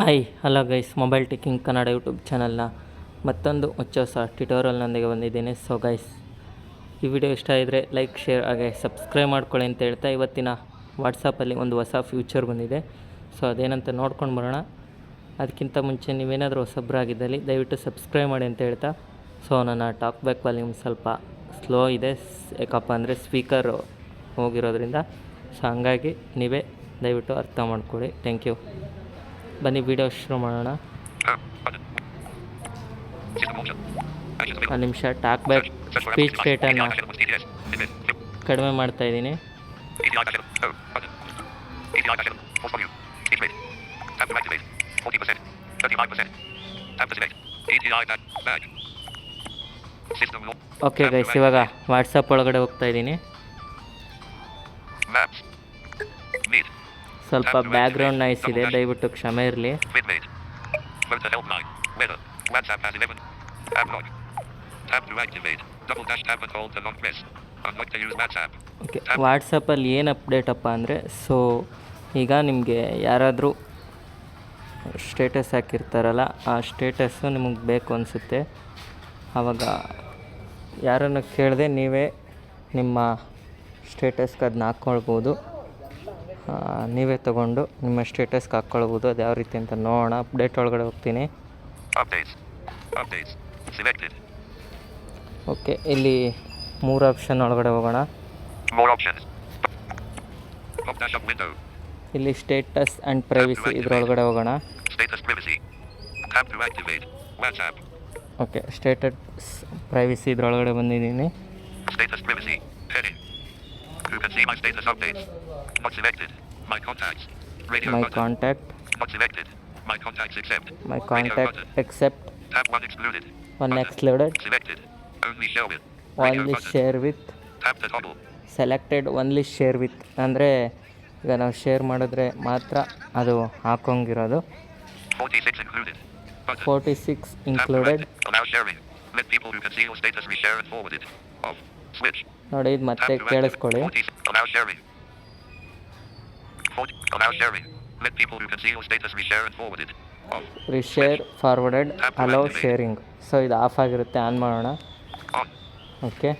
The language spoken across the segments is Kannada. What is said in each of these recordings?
Hi hello guys mobile taking Kannada YouTube ಚಾನಲ್ನ ಮತ್ತೊಂದು ಹೊಚ್ಚ ಹೊಸ ಟ್ಯುಟೋರಿಯಲ್ನೊಂದಿಗೆ ಬಂದಿದ್ದೇನೆ. ಸೊ ಗೈಸ್ ಈ ವಿಡಿಯೋ ಇಷ್ಟ ಇದ್ದರೆ ಲೈಕ್ ಶೇರ್ ಹಾಗೆ ಸಬ್ಸ್ಕ್ರೈಬ್ ಮಾಡ್ಕೊಳ್ಳಿ ಅಂತ ಹೇಳ್ತಾ ಇವತ್ತಿನ ವಾಟ್ಸಪ್ಪಲ್ಲಿ ಒಂದು ಹೊಸ ಫ್ಯೂಚರ್ ಬಂದಿದೆ. ಸೊ ಅದೇನಂತ ನೋಡ್ಕೊಂಡು ಬರೋಣ. ಅದಕ್ಕಿಂತ ಮುಂಚೆ ನೀವೇನಾದರೂ ಹೊಸಬ್ರಾಗಿದ್ದಲ್ಲಿ ದಯವಿಟ್ಟು ಸಬ್ಸ್ಕ್ರೈಬ್ ಮಾಡಿ ಅಂತ ಹೇಳ್ತಾ. ಸೊ ನನ್ನ ಟಾಕ್ ಬ್ಯಾಕ್ ವಾಲ್ಯೂಮ್ ಸ್ವಲ್ಪ ಸ್ಲೋ ಇದೆ. ಯಾಕಪ್ಪ ಅಂದರೆ ಸ್ಪೀಕರ್ ಹೋಗಿರೋದ್ರಿಂದ. ಸೊ ಹಂಗಾಗಿ ನೀವೇ ದಯವಿಟ್ಟು ಅರ್ಥ ಮಾಡ್ಕೊಳ್ಳಿ. ಥ್ಯಾಂಕ್ ಯು ಬನ್ನಿ ವಿಡಿಯೋ ಶುರು ಮಾಡೋಣ. ಒಂದು ನಿಮಿಷ ಟಾಕ್ ಬ್ಯಾಕ್ ಸ್ಪೀಚ್ ಫೇಟನ್ನು ಕಡಿಮೆ ಮಾಡ್ತಾ ಇದ್ದೀನಿ. ಓಕೆ ಗೈಸ್ ಇವಾಗ ವಾಟ್ಸಾಪ್ ಒಳಗಡೆ ಹೋಗ್ತಾ ಇದ್ದೀನಿ. ಸ್ವಲ್ಪ ಬ್ಯಾಕ್ಗ್ರೌಂಡ್ ನಾಯ್ಸ್ ಇದೆ ದಯವಿಟ್ಟು ಕ್ಷಮೆ ಇರಲಿ Midmate. Photo WhatsApp has 11. App log. Tap to activate. Double dash tap and hold to not press. Unlock to use WhatsApp. Okay ವಾಟ್ಸಪ್ಪಲ್ಲಿ ಏನು ಅಪ್ಡೇಟಪ್ಪ ಅಂದರೆ ಸೊ ಈಗ ನಿಮಗೆ ಯಾರಾದರೂ ಸ್ಟೇಟಸ್ ಹಾಕಿರ್ತಾರಲ್ಲ ಆ ಸ್ಟೇಟಸ್ಸು ನಿಮಗೆ ಬೇಕು ಅನಿಸುತ್ತೆ ಆವಾಗ ಯಾರನ್ನು ಕೇಳದೆ ನೀವೇ ನಿಮ್ಮ ಸ್ಟೇಟಸ್ಗೆ ಅದನ್ನ ಹಾಕ್ಕೊಳ್ಬೋದು ನೀವೇ ತಗೊಂಡು ನಿಮ್ಮ ಸ್ಟೇಟಸ್ಗೆ ಹಾಕ್ಕೊಳ್ಬೋದು. ಅದು ಯಾವ ರೀತಿ ಅಂತ ನೋಡೋಣ. ಅಪ್ಡೇಟ್ ಒಳಗಡೆ ಹೋಗ್ತೀನಿ. ಓಕೆ ಇಲ್ಲಿ ಮೂರು ಆಪ್ಷನ್ ಒಳಗಡೆ ಹೋಗೋಣ. ಇಲ್ಲಿ ಸ್ಟೇಟಸ್ ಆ್ಯಂಡ್ ಪ್ರೈವಸಿ ಇದ್ರೊಳಗಡೆ ಹೋಗೋಣ. ಓಕೆ ಸ್ಟೇಟಸ್ ಪ್ರೈವಸಿ ಇದ್ರೊಳಗಡೆ ಬಂದಿದ್ದೀನಿ. You can see my status updates. Not selected. My contacts. Radio my button. contact. Not selected. My contacts accept. contact Radio accept. button. Tab one excluded. One Button. Excluded Selected. Only share with. Radio only button. share with. Tap to toggle. Selected only share with ಅಂದರೆ ಈಗ ನಾವು ಶೇರ್ ಮಾಡಿದ್ರೆ ಮಾತ್ರ ಅದು ಹಾಕೋಂಗಿರೋದು 46 included. Button. Forty six included. Let people who can see your status reshare and forward it. Off. Switch. ನೋಡಿ ಇದು ಮತ್ತೆ ಕೇಳಿಸ್ಕೊಳ್ಳಿ. Reshare forwarded allow sharing so ಇದು ಆಫ್ ಆಗಿರುತ್ತೆ ಆನ್ ಮಾಡೋಣ. ಓಕೆ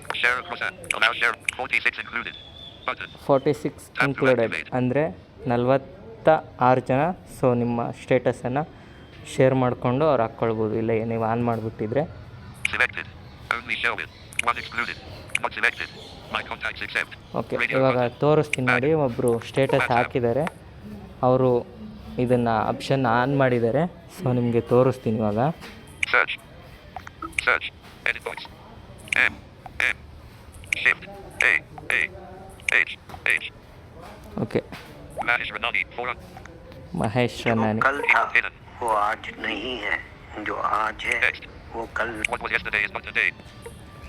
ಫೋರ್ಟಿ ಸಿಕ್ಸ್ ಇನ್ಕ್ಲೂಡೆಡ್ ಅಂದರೆ ನಲ್ವತ್ತ ಆರು ಜನ ಸೊ ನಿಮ್ಮ ಸ್ಟೇಟಸನ್ನು ಶೇರ್ ಮಾಡಿಕೊಂಡು ಅವ್ರು ಹಾಕ್ಕೊಳ್ಬೋದು. ಇಲ್ಲ ನೀವು on ಮಾಡಿಬಿಟ್ಟಿದ್ರೆ. Selected. Only share with. One excluded. Not selected. My contacts accept. Okay Radio ಇವಾಗ button. ತೋರಿಸ್ತೀನಿ ನೋಡಿ ಒಬ್ಬರು ಸ್ಟೇಟಸ್ ಹಾಕಿದ್ದಾರೆ ಅವರು ಇದನ್ನು ಆಪ್ಷನ್ ಆನ್ ಮಾಡಿದ್ದಾರೆ ಸೊ ನಿಮಗೆ ತೋರಿಸ್ತೀನಿ ಇವಾಗ Search. Search. Edit box. M. M. Shift. A. A. H. H. Okay Manish Ranani. Forum. Mahesh जो ರನ್ನಾನಿ कल था Hidden. वो आज नहीं है जो आज है Text. वो कल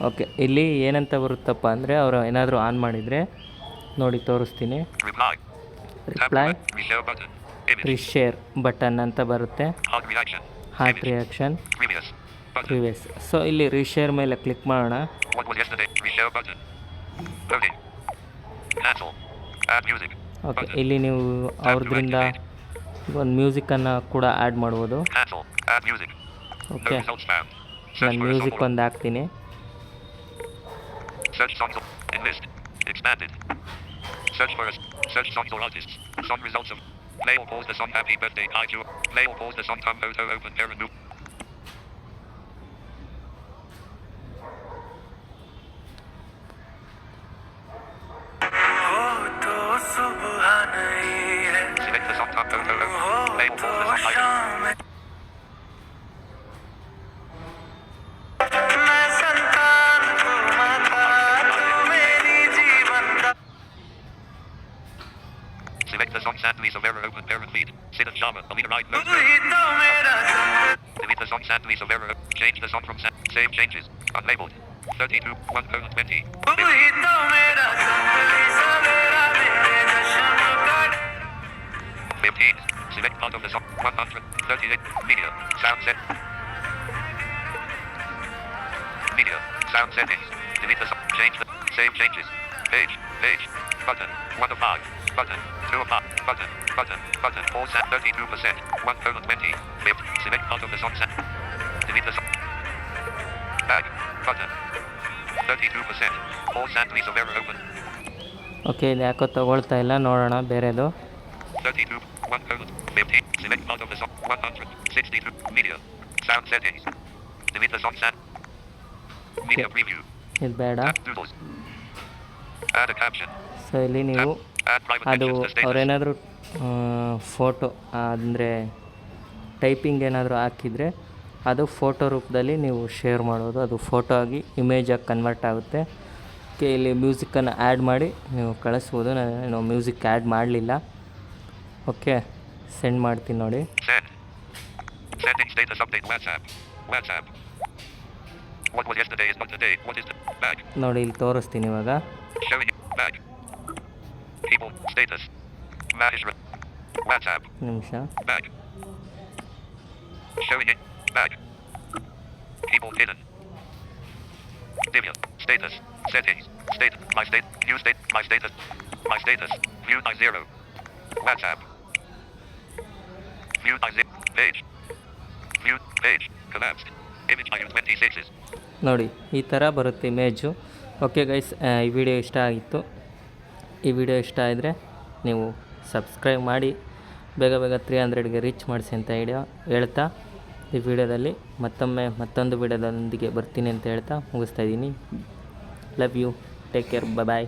ಓಕೆ ಇಲ್ಲಿ ಏನಂತ ಬರುತ್ತಪ್ಪ ಅಂದರೆ ಅವರು ಏನಾದರೂ ಆನ್ ಮಾಡಿದರೆ ನೋಡಿ ತೋರಿಸ್ತೀನಿ. ರಿಪ್ಲೈ ಶೇರ್ ಬಟನ್ ಅಂತ ಬರುತ್ತೆ. ಹಾರ್ಟ್ ರಿಯಾಕ್ಷನ್ ಪ್ರಿವಿಯಸ್ ಸೊ ಇಲ್ಲಿ ರಿಶೇರ್ ಮೇಲೆ ಕ್ಲಿಕ್ ಮಾಡೋಣ. ಓಕೆ ಇಲ್ಲಿ ನೀವು ಅವ್ರದ್ರಿಂದ ಒಂದು ಮ್ಯೂಸಿಕನ್ನು ಕೂಡ ಆ್ಯಡ್ ಮಾಡ್ಬೋದು. ಓಕೆ ನಾನು ಮ್ಯೂಸಿಕ್ ಒಂದು ಹಾಕ್ತೀನಿ. Search songs or in list. Expanded. Search for a search songs or artists. Song results of play or pause the song Happy Birthday I play or pause the song Tom Photo Open Parent Loop. The song Sandly Severa Open Parent Feed. Sid and Sharma. Alina Wright. Notes. Delete the song Sandly Severa. Change the song from Sand. Save changes. Unlabeled. 32. 1 colon 20. 15. Select part of the song. 138. Media. Sound set. Media. Sound settings. Delete the song. Change the. Save changes. Page. Page. Button. 1 of 5. Button. Two o'clock. Button. Button. Button. All set 32%. 1 colon 20. Lift. Select part of the song set. Delete the song. Back. Button. 32%. All set please Avera open. Okay ಇದು ಯಾಕೋ ತಗೊಳ್ತಾ ಇಲ್ಲ ನೋಡೋಣ ಬೇರೆದು 32. 1 colon 15. Select part of the song. 100. 62. Media. Sound settings. Delete the song set. Media preview. ಇದು ಬೇಡ ಸೊ ಇಲ್ಲಿ ನೀವು ಅದು ಅವರೇನಾದರೂ ಫೋಟೋ ಅಂದರೆ ಟೈಪಿಂಗ್ ಏನಾದರೂ ಹಾಕಿದರೆ ಅದು ಫೋಟೋ ರೂಪದಲ್ಲಿ ನೀವು ಶೇರ್ ಮಾಡೋದು. ಅದು ಫೋಟೋ ಆಗಿ ಇಮೇಜಾಗಿ ಕನ್ವರ್ಟ್ ಆಗುತ್ತೆ. ಓಕೆ ಇಲ್ಲಿ ಮ್ಯೂಸಿಕ್ಕನ್ನು ಆ್ಯಡ್ ಮಾಡಿ ನೀವು ಕಳಿಸ್ಬೋದು. ನಾನು ಮ್ಯೂಸಿಕ್ ಆ್ಯಡ್ ಮಾಡಲಿಲ್ಲ. ಓಕೆ ಸೆಂಡ್ ಮಾಡ್ತೀನಿ ನೋಡಿ. ನೋಡಿ ಇಲ್ಲಿ ತೋರಿಸ್ತೀನಿ update status. Management. WhatsApp. ನಿಮಿಷ Back. Showing it back. People hidden. Divya. Status. Settings. State. My state. New state. My status. My status. View by zero. WhatsApp. View by zip. Page. View page. Collapsed. Image by 26s. ನೋಡಿ ಈ ಥರ ಬರುತ್ತೆ ಇಮೇಜು ಓಕೆ ಗೈಸ್ ಈ ವಿಡಿಯೋ ಇಷ್ಟ ಆಗಿತ್ತು ಈ ವಿಡಿಯೋ ಇಷ್ಟ ಆದರೆ ನೀವು ಸಬ್ಸ್ಕ್ರೈಬ್ ಮಾಡಿ, ಬೇಗ ಬೇಗ ತ್ರೀ ಹಂಡ್ರೆಡ್ಗೆ ರೀಚ್ ಮಾಡಿಸಿ ಅಂತ ಹೇಳಿ ಹೇಳ್ತಾ, ಈ ವಿಡಿಯೋದಲ್ಲಿ ಮತ್ತೊಮ್ಮೆ ಮತ್ತೊಂದು ವಿಡಿಯೋದೊಂದಿಗೆ ಬರ್ತೀನಿ ಅಂತ ಹೇಳ್ತಾ ಮುಗಿಸ್ತಾ ಇದ್ದೀನಿ. Love you take care bye